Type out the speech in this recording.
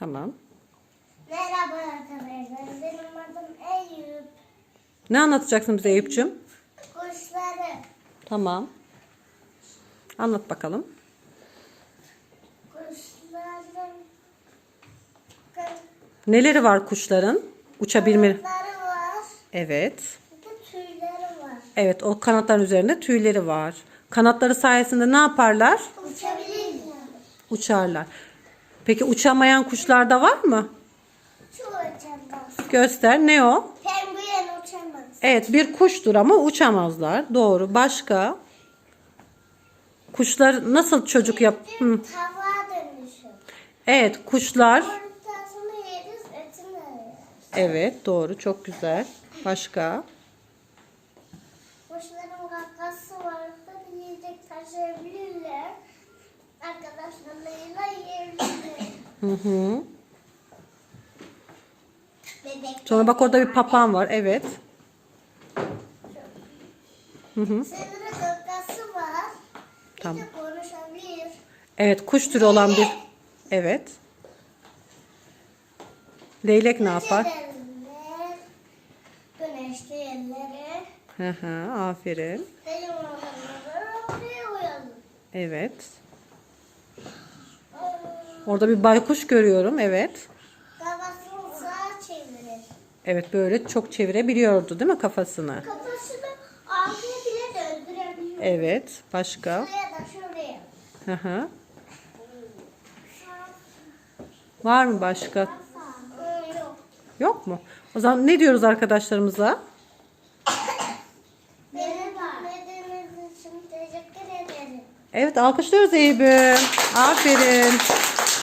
Tamam. Merhaba arkadaşlar. Benim adım Eyüp. Ne anlatacaksın bize Eyüp'cüğüm? Kuşları. Tamam. Anlat bakalım. Kuşların Neleri var kuşların? Uçabilme. kanatları var. Evet. Bir de tüyleri var. Evet o kanatların üzerinde tüyleri var. Kanatları sayesinde ne yaparlar? Uçabilir. Uçarlar. Peki uçamayan kuşlar da var mı? Şu uçamaz. Göster. Ne o? Penguen uçamaz. Evet bir kuştur ama uçamazlar. Doğru. Başka? Kuşlar nasıl çocuk yap? Hı. tavuğa dönüşür. Evet kuşlar. Yumurtasını yeriz, etini yeriz. Evet doğru çok güzel. Başka? Kuşların kakası varsa yiyecek taşıyabilirler. Hı hı. Bebek. Sonra bak orada bir papağan var. Evet. Hı hı. Sınırı kakası var. Bir Tamam. de konuşabilir. Evet kuş türü olan bir. Evet. Leylek ne yapar? Güneşli yerlere. Hı hı, aferin. Evet. Orada bir baykuş görüyorum. Evet. Kafasını sağa çevirir. Evet böyle çok çevirebiliyordu değil mi kafasını? Kafasını arkaya bile döndürebiliyor. Evet. Başka? Şuraya da şuraya. Hı hı. Var mı başka? Hı, yok. Yok mu? O zaman ne diyoruz arkadaşlarımıza? Beni dinlediğiniz için teşekkür ederim. Evet alkışlıyoruz Eyüp'ü. Aferin.